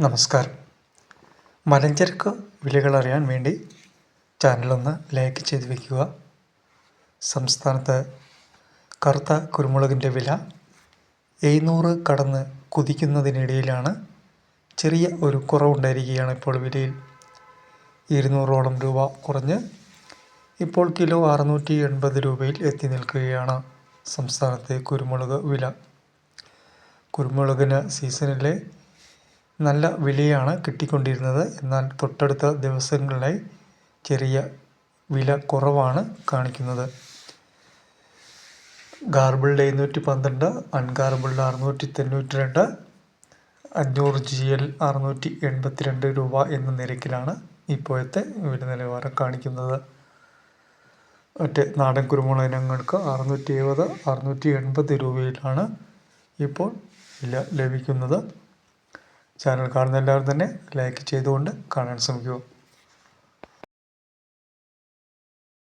നമസ്കാരം. മലഞ്ചരക്ക് വിലകളറിയാൻ വേണ്ടി ചാനലൊന്ന് ലൈക്ക് ചെയ്ത് വയ്ക്കുക സംസ്ഥാനത്ത് കറുത്ത കുരുമുളകിന്റെ വില എഴുന്നൂറ് കടന്ന് കുതിക്കുന്നതിനിടയിലാണ് ചെറിയ ഒരു കുറവുണ്ടായിരിക്കുകയാണ് ഇപ്പോൾ വിലയിൽ. ഇരുന്നൂറോളം രൂപ കുറഞ്ഞ് ഇപ്പോൾ കിലോ അറുന്നൂറ്റി എൺപത് രൂപയിൽ എത്തി നിൽക്കുകയാണ് സംസ്ഥാനത്തെ കുരുമുളക് വില. കുരുമുളകിന് സീസണിലെ നല്ല വിലയാണ് കിട്ടിക്കൊണ്ടിരുന്നത്. എന്നാൽ തൊട്ടടുത്ത ദിവസങ്ങളിലായി ചെറിയ വില കുറവാണ് കാണിക്കുന്നത്. ഗാർബിൾഡ് എഴുന്നൂറ്റി പന്ത്രണ്ട് അൺഗാർബിൾഡ് അറുന്നൂറ്റി തൊണ്ണൂറ്റി രണ്ട് അഞ്ഞൂറ് ജി എൽ അറുന്നൂറ്റി എൺപത്തി രണ്ട് രൂപ എന്ന നിരക്കിലാണ് ഇപ്പോഴത്തെ വില നിലവാരം കാണിക്കുന്നത്. മറ്റ് നാടൻ കുരുമുളക് ഇനങ്ങൾക്ക് അറുന്നൂറ്റി എഴുപത് അറുന്നൂറ്റി എൺപത് രൂപയിലാണ് ഇപ്പോൾ വില ലഭിക്കുന്നത്. ചാനൽ കാണുന്ന എല്ലാവരും തന്നെ ലൈക്ക് ചെയ്തുകൊണ്ട് കാണാൻ ശ്രമിക്കുക.